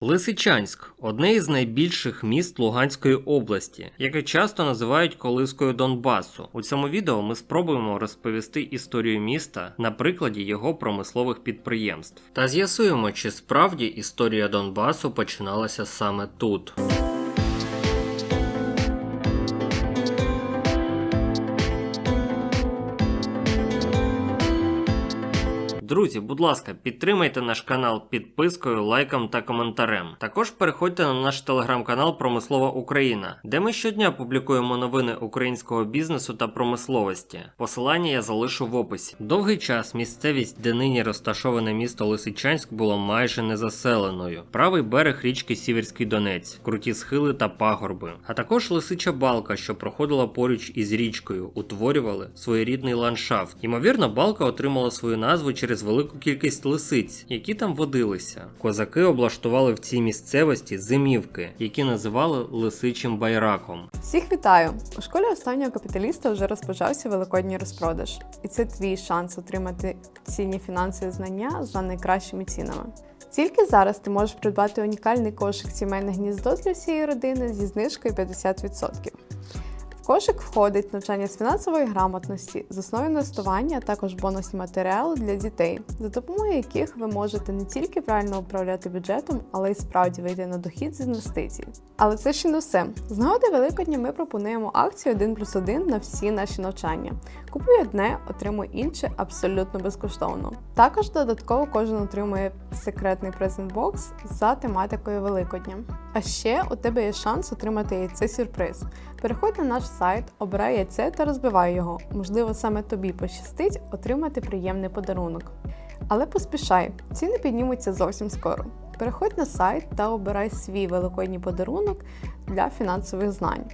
Лисичанськ одне із найбільших міст Луганської області, яке часто називають колискою Донбасу. У цьому відео ми спробуємо розповісти історію міста на прикладі його промислових підприємств та з'ясуємо, чи справді історія Донбасу починалася саме тут. Друзі, будь ласка, підтримайте наш канал підпискою, лайком та коментарем. Також переходьте на наш телеграм-канал Промислова Україна, де ми щодня публікуємо новини українського бізнесу та промисловості. Посилання я залишу в описі. Довгий час місцевість, де нині розташоване місто Лисичанськ, було майже незаселеною. Правий берег річки Сіверський Донець, круті схили та пагорби, а також лисича балка, що проходила поруч із річкою, утворювали своєрідний ландшафт. Ймовірно, балка отримала свою назву через велику кількість лисиць, які там водилися. Козаки облаштували в цій місцевості зимівки, які називали лисичим байраком. Всіх вітаю! У школі останнього капіталіста вже розпочався великодній розпродаж, і це твій шанс отримати цінні фінансові знання за найкращими цінами. Тільки зараз ти можеш придбати унікальний кошик сімейне гніздо для всієї родини зі знижкою 50%. Кошик входить навчання з фінансової грамотності, з основи інвестування, також бонусні матеріали для дітей, за допомогою яких ви можете не тільки правильно управляти бюджетом, але й справді вийти на дохід з інвестицій. Але це ще не все. З нагоди Великодня ми пропонуємо акцію 1 плюс 1 на всі наші навчання. Купуй одне, отримуй інше абсолютно безкоштовно. Також додатково кожен отримує секретний презент-бокс за тематикою Великодня. А ще у тебе є шанс отримати яйце сюрприз. Переходь на наш сайт, обирай яйце та розбивай його. Можливо, саме тобі пощастить отримати приємний подарунок. Але поспішай, ціни піднімуться зовсім скоро. Переходь на сайт та обирай свій великодній подарунок для фінансових знань.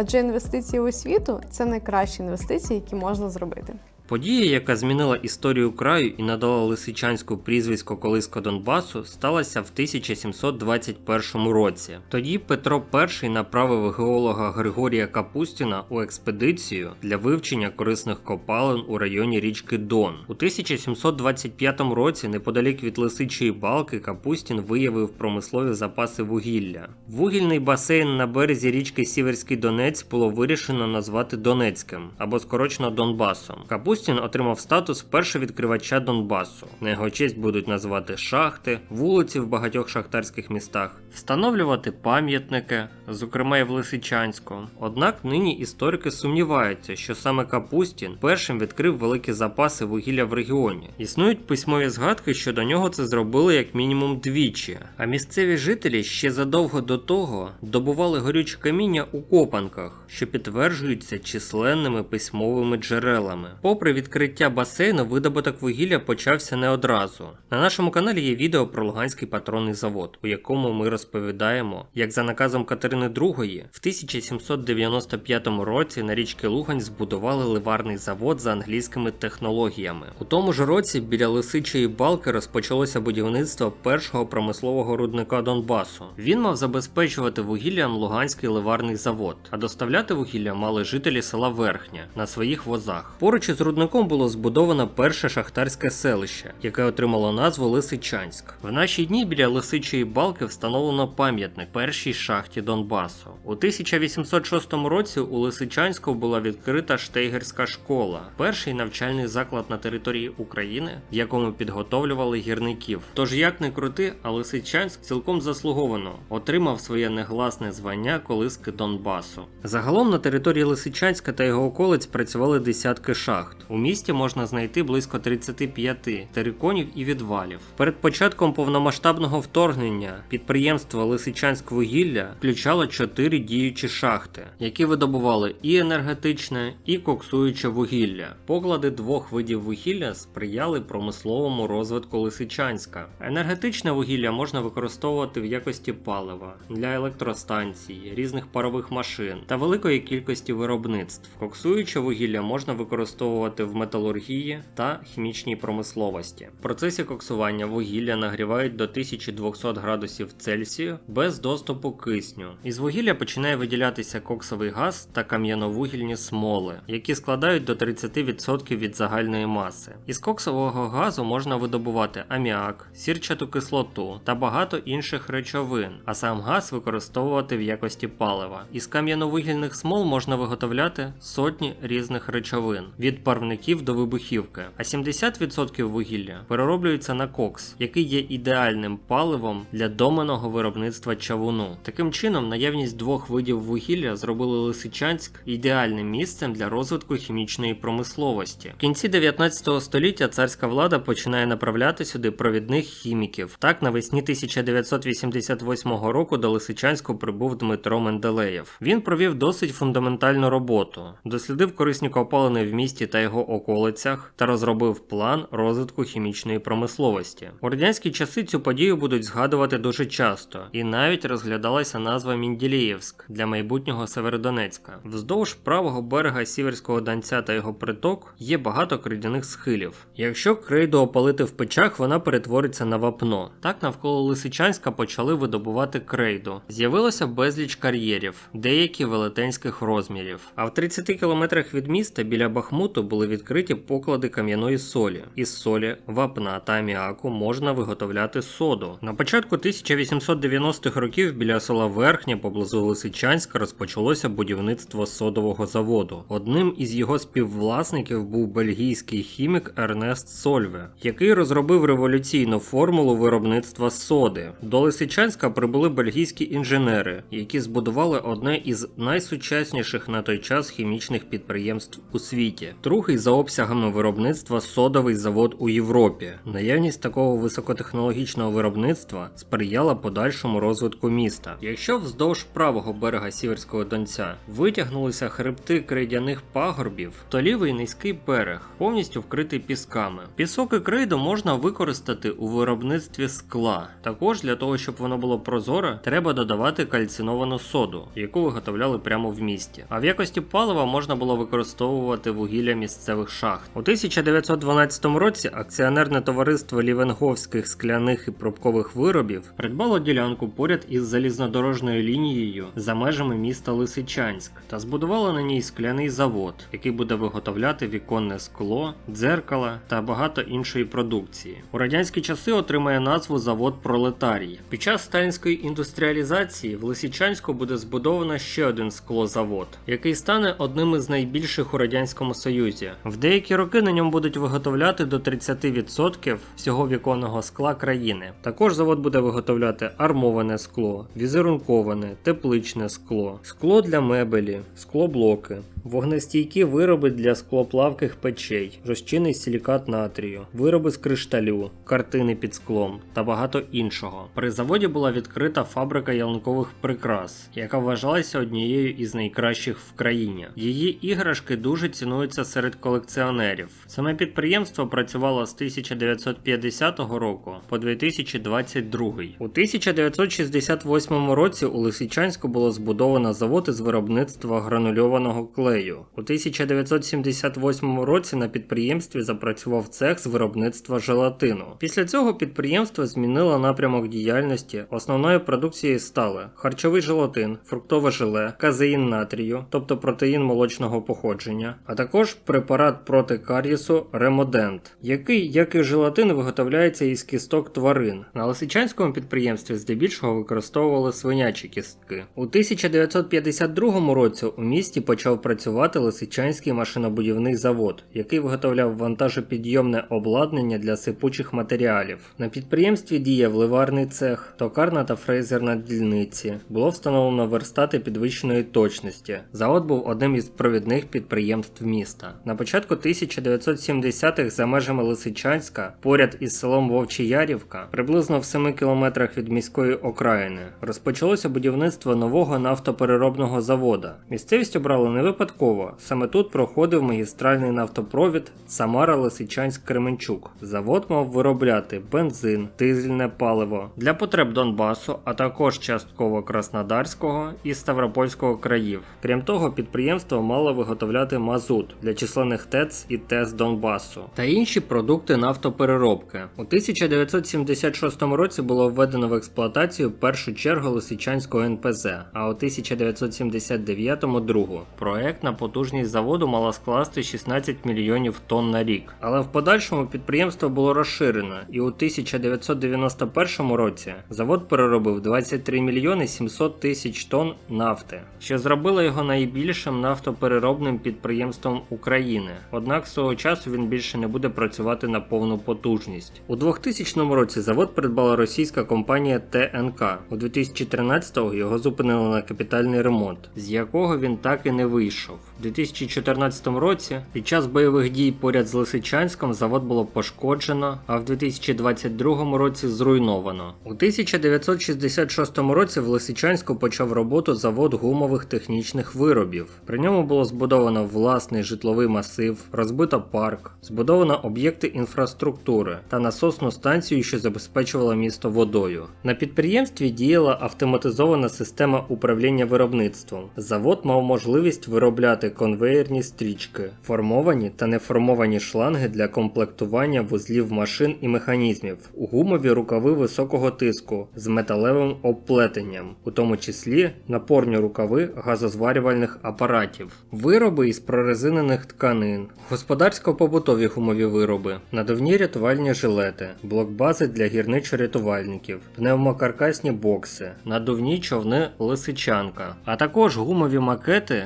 Адже інвестиції у освіту це найкращі інвестиції, які можна зробити. Подія, яка змінила історію краю і надала Лисичанську прізвисько Колиска Донбасу, сталася в 1721 році. Тоді Петро І направив геолога Григорія Капустіна у експедицію для вивчення корисних копалин у районі річки Дон. У 1725 році, неподалік від Лисичої балки, Капустін виявив промислові запаси вугілля. Вугільний басейн на березі річки Сіверський Донець було вирішено назвати Донецьким або скорочено Донбасом. Капустін отримав статус першовідкривача Донбасу. На його честь будуть називати шахти, вулиці в багатьох шахтарських містах, встановлювати пам'ятники, зокрема і в Лисичанську. Однак нині історики сумніваються, що саме Капустін першим відкрив великі запаси вугілля в регіоні. Існують письмові згадки, що до нього це зробили як мінімум двічі. А місцеві жителі ще задовго до того добували горюче каміння у копанках, що підтверджуються численними письмовими джерелами. Попри відкриття басейну, видобуток вугілля почався не одразу. На нашому каналі є відео про Луганський патронний завод, у якому ми розповідаємо, як за наказом Катерини II в 1795 році на річки Лугань збудували ливарний завод за англійськими технологіями. У тому ж році біля Лисичої балки розпочалося будівництво першого промислового рудника Донбасу. Він мав забезпечувати вугіллям Луганський ливарний завод, а доставляти вугілля мали жителі села Верхня на своїх возах. Поруч із рудником було збудовано перше шахтарське селище, яке отримало назву Лисичанськ. В наші дні біля Лисичої балки встановлено пам'ятник першій шахті Донбасу. У 1806 році у Лисичанську була відкрита штейгерська школа, перший навчальний заклад на території України, в якому підготовлювали гірників. Тож як не крути, а Лисичанськ цілком заслуговано отримав своє негласне звання колиски Донбасу. Загалом на території Лисичанська та його околиць працювали десятки шахт. У місті можна знайти близько 35 териконів і відвалів. Перед початком повномасштабного вторгнення підприємство Лисичанськ вугілля включало чотири діючі шахти, які видобували і енергетичне, і коксуюче вугілля. Поклади двох видів вугілля сприяли промисловому розвитку Лисичанська. Енергетичне вугілля можна використовувати в якості палива для електростанцій, різних парових машин та великої кількості виробництв. Коксуюче вугілля можна використовувати використовувати в металургії та хімічній промисловості. В процесі коксування вугілля нагрівають до 1200 градусів Цельсію без доступу кисню. Із вугілля починає виділятися коксовий газ та кам'яновугільні смоли, які складають до 30% від загальної маси. Із коксового газу можна видобувати аміак, сірчату кислоту та багато інших речовин, а сам газ використовувати в якості палива. Із кам'яновугільних смол можна виготовляти сотні різних речовин від парників до вибухівки, а 70% вугілля перероблюється на кокс, який є ідеальним паливом для доменного виробництва чавуну. Таким чином, наявність двох видів вугілля зробили Лисичанськ ідеальним місцем для розвитку хімічної промисловості. В кінці 19 століття царська влада починає направляти сюди провідних хіміків. Так, навесні 1988 року до Лисичанську прибув Дмитро Менделеєв. Він провів досить фундаментальну роботу, дослідив корисні копалини в місті та його околицях та розробив план розвитку хімічної промисловості. У радянські часи цю подію будуть згадувати дуже часто, і навіть розглядалася назва Мінділіївськ для майбутнього Северодонецька. Вздовж правого берега Сіверського Донця та його приток є багато крейдяних схилів. Якщо крейду опалити в печах, вона перетвориться на вапно. Так навколо Лисичанська почали видобувати крейду. З'явилося безліч кар'єрів, деякі велетенських розмірів. А в 30 кілометрах від міста біля Бахмуту були відкриті поклади кам'яної солі. Із солі, вапна та аміаку можна виготовляти соду. На початку 1890-х років біля села Верхнє поблизу Лисичанська розпочалося будівництво содового заводу. Одним із його співвласників був бельгійський хімік Ернест Сольве, який розробив революційну формулу виробництва соди. До Лисичанська прибули бельгійські інженери, які збудували одне із найсучасніших на той час хімічних підприємств у світі. Другий за обсягами виробництва содовий завод у Європі. Наявність такого високотехнологічного виробництва сприяла подальшому розвитку міста. Якщо вздовж правого берега Сіверського Донця витягнулися хребти крейдяних пагорбів, то лівий низький берег повністю вкритий пісками. Пісок і крейду можна використати у виробництві скла. Також для того, щоб воно було прозоре, треба додавати кальциновану соду, яку виготовляли прямо в місті. А в якості палива можна було використовувати вугілля місцевих шахт. У 1912 році акціонерне товариство Лівенговських скляних і пробкових виробів придбало ділянку поряд із залізнодорожною лінією за межами міста Лисичанськ та збудувало на ній скляний завод, який буде виготовляти віконне скло, дзеркала та багато іншої продукції. У радянські часи отримає назву завод Пролетарій. Під час сталінської індустріалізації в Лисичанську буде збудовано ще один склозавод, який стане одним із найбільших у радянському союзі. В деякі роки на ньому будуть виготовляти до 30% всього віконного скла країни. Також завод буде виготовляти армоване скло, візерунковане, тепличне скло, скло для мебелі, склоблоки, вогнестійкі вироби для склоплавких печей, розчинний силікат натрію, вироби з кришталю, картини під склом та багато іншого. При заводі була відкрита фабрика ялинкових прикрас, яка вважалася однією із найкращих в країні. Її іграшки дуже цінуються серед колекціонерів. Саме підприємство працювало з 1950 року по 2022. У 1968 році у Лисичанську було збудовано завод із виробництва гранульованого клею. У 1978 році на підприємстві запрацював цех з виробництва желатину. Після цього підприємство змінило напрямок діяльності. Основною продукцією стали харчовий желатин, фруктове желе, казеїн натрію, тобто протеїн молочного походження, а також препарат проти кар'єсу Ремодент, який, як і желатин, виготовляється із кісток тварин. На Лисичанському підприємстві здебільшого використовували свинячі кістки. У 1952 році у місті почав працювати Лисичанський машинобудівний завод, який виготовляв вантажопідйомне обладнання для сипучих матеріалів. На підприємстві діяв ливарний цех, токарна та фрезерна дільниці. Було встановлено верстати підвищеної точності. Завод був одним із провідних підприємств міста. На початку 1970-х за межами Лисичанська, поряд із селом Вовчиярівка, приблизно в 7 кілометрах від міської окраїни, розпочалося будівництво нового нафтопереробного завода. Місцевість обрали не випадково. Випадково. Саме тут проходив магістральний нафтопровід Самара Лисичанськ Кременчук. Завод мав виробляти бензин, дизельне паливо для потреб Донбасу, а також частково Краснодарського і Ставропольського країв. Крім того, підприємство мало виготовляти мазут для численних ТЕЦ і ТЕС Донбасу та інші продукти нафтопереробки. У 1976 році було введено в експлуатацію першу чергу Лисичанського НПЗ, а у 1979-му другу. Проект на потужність заводу мала скласти 16 мільйонів тонн на рік. Але в подальшому підприємство було розширено, і у 1991 році завод переробив 23 мільйони 700 тисяч тонн нафти, що зробило його найбільшим нафтопереробним підприємством України. Однак з того часу він більше не буде працювати на повну потужність. У 2000 році завод придбала російська компанія ТНК. У 2013-го його зупинили на капітальний ремонт, з якого він так і не вийшов. У 2014 році під час бойових дій поряд з Лисичанськом завод було пошкоджено, а в 2022 році зруйновано. У 1966 році в Лисичанську почав роботу завод гумових технічних виробів. При ньому було збудовано власний житловий масив, розбито парк, збудовано об'єкти інфраструктури та насосну станцію, що забезпечувала місто водою. На підприємстві діяла автоматизована система управління виробництвом. Завод мав можливість виробляти конвеєрні стрічки, формовані та неформовані шланги для комплектування вузлів машин і механізмів, гумові рукави високого тиску з металевим обплетенням, у тому числі напорні рукави газозварювальних апаратів, вироби із прорезинених тканин, господарсько-побутові гумові вироби, надувні рятувальні жилети, блокбази для гірничо-рятувальників, пневмокаркасні бокси, надувні човни Лисичанка, а також гумові макети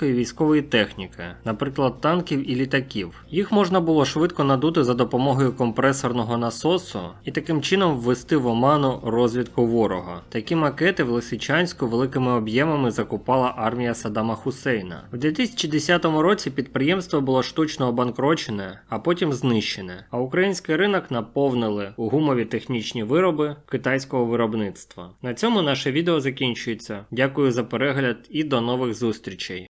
радянської військової техніки, наприклад, танків і літаків. Їх можна було швидко надути за допомогою компресорного насосу і таким чином ввести в оману розвідку ворога. Такі макети в Лисичанську великими об'ємами закупала армія Саддама Хусейна. У 2010 році підприємство було штучно обанкрочене, а потім знищене. А український ринок наповнили у гумові технічні вироби китайського виробництва. На цьому наше відео закінчується. Дякую за перегляд і до нових зустрічей.